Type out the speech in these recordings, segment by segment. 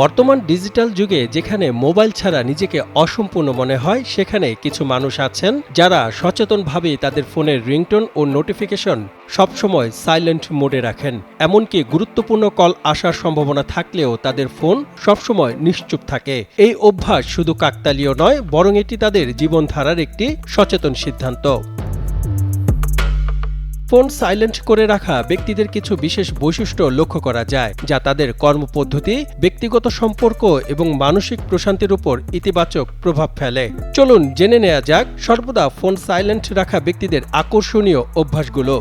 বর্তমান ডিজিটাল যুগে যেখানে মোবাইল ছাড়া নিজেকে অসম্পূর্ণ মনে হয়, সেখানে কিছু মানুষ আছেন যারা সচেতনভাবে তাদের ফোনের রিংটোন ও নোটিফিকেশন সবসময় সাইলেন্ট মোডে রাখেন। এমনকি গুরুত্বপূর্ণ কল আসার সম্ভাবনা থাকলেও তাদের ফোন সবসময় নিশ্চুপ থাকে। এই অভ্যাস শুধু কাকতালীয় নয়, বরং এটি তাদের জীবনধারার একটি সচেতন সিদ্ধান্ত। ফোন সাইলেন্ট করে রাখা ব্যক্তিদের কিছু বিশেষ বৈশিষ্ট্য লক্ষ্য করা যায়, যা তাদের কর্মপদ্ধতি, ব্যক্তিগত সম্পর্ক এবং মানসিক প্রশান্তির উপর ইতিবাচক প্রভাব ফেলে। চলুন জেনে নেওয়া যাক সর্বদা ফোন সাইলেন্ট রাখা ব্যক্তিদের আকর্ষণীয় অভ্যাসগুলো।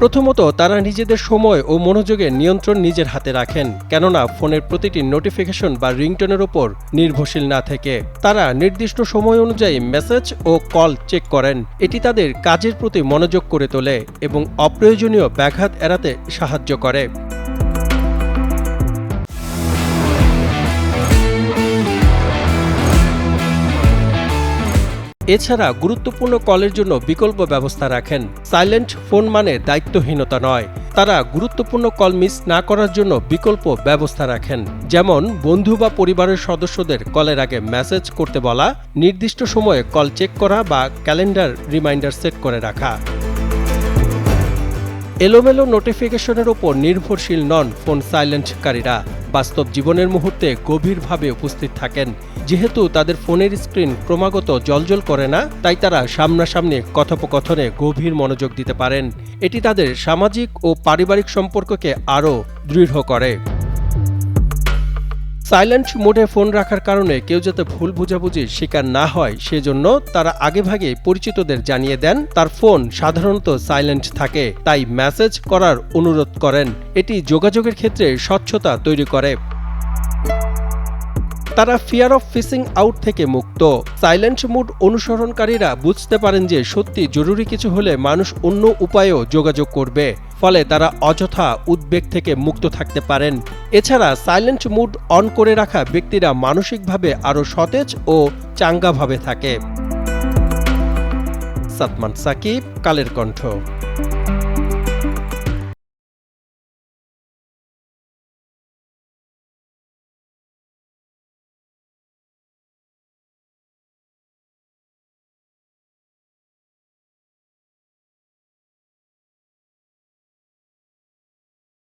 প্রথমত, তারা নিজেদের সময় ও মনোযোগের নিয়ন্ত্রণ নিজের হাতে রাখেন, কেননা ফোনের প্রতিটি নোটিফিকেশন বা রিংটোনের ওপর নির্ভরশীল না থেকে। তারা নির্দিষ্ট সময় অনুযায়ী মেসেজ ও কল চেক করেন। এটি তাদের কাজের প্রতি মনোযোগ করে তোলে এবং অপ্রয়োজনীয় ব্যাঘাত এড়াতে সাহায্য করে। এছাড়া গুরুত্বপূর্ণ কলের জন্য বিকল্প ব্যবস্থা রাখেন। সাইলেন্ট ফোন মানে দায়িত্বহীনতা নয়। তারা গুরুত্বপূর্ণ কল মিস না করার জন্য বিকল্প ব্যবস্থা রাখেন। যেমন, বন্ধু বা পরিবারের সদস্যদের কলের আগে মেসেজ করতে বলা, নির্দিষ্ট সময়ে কল চেক করা বা ক্যালেন্ডার রিমাইন্ডার সেট করে রাখা। এলোমেলো নোটিফিকেশনের ওপর নির্ভরশীল নন ফোন সাইলেন্টকারীরা। বাস্তব জীবনের মুহূর্তে গভীরভাবে উপস্থিত থাকেন। যেহেতু তাদের ফোনের স্ক্রিন ক্রমাগত জলজল করে না, তাই তারা সামনাসামনি কথোপকথনে গভীর মনোযোগ দিতে পারেন। এটি তাদের সামাজিক ও পারিবারিক সম্পর্ককে আরও দৃঢ় করে। সাইলেন্ট মোডে ফোন রাখার কারণে কেউ যাতে ভুল বোঝাবুঝির শিকার না হয়, সেজন্য তারা আগেভাগে পরিচিতদের জানিয়ে দেন, তার ফোন সাধারণত সাইলেন্ট থাকে, তাই মেসেজ করার অনুরোধ করেন। এটি যোগাযোগের ক্ষেত্রে স্বচ্ছতা তৈরি করে। তারা ফিয়ার অফ ফিসিং আউট থেকে মুক্ত। সাইলেন্ট মুড অনুসরণকারীরা বুঝতে পারেন যে সত্যি জরুরি কিছু হলে মানুষ অন্য উপায়েও যোগাযোগ করবে। ফলে তারা অযথা উদ্বেগ থেকে মুক্ত থাকতে পারেন। এছাড়া সাইলেন্ট মুড অন করে রাখা ব্যক্তিরা মানসিকভাবে আরও সতেজ ও চাঙ্গাভাবে থাকে। সাতমান সাকিব, কালের কণ্ঠ।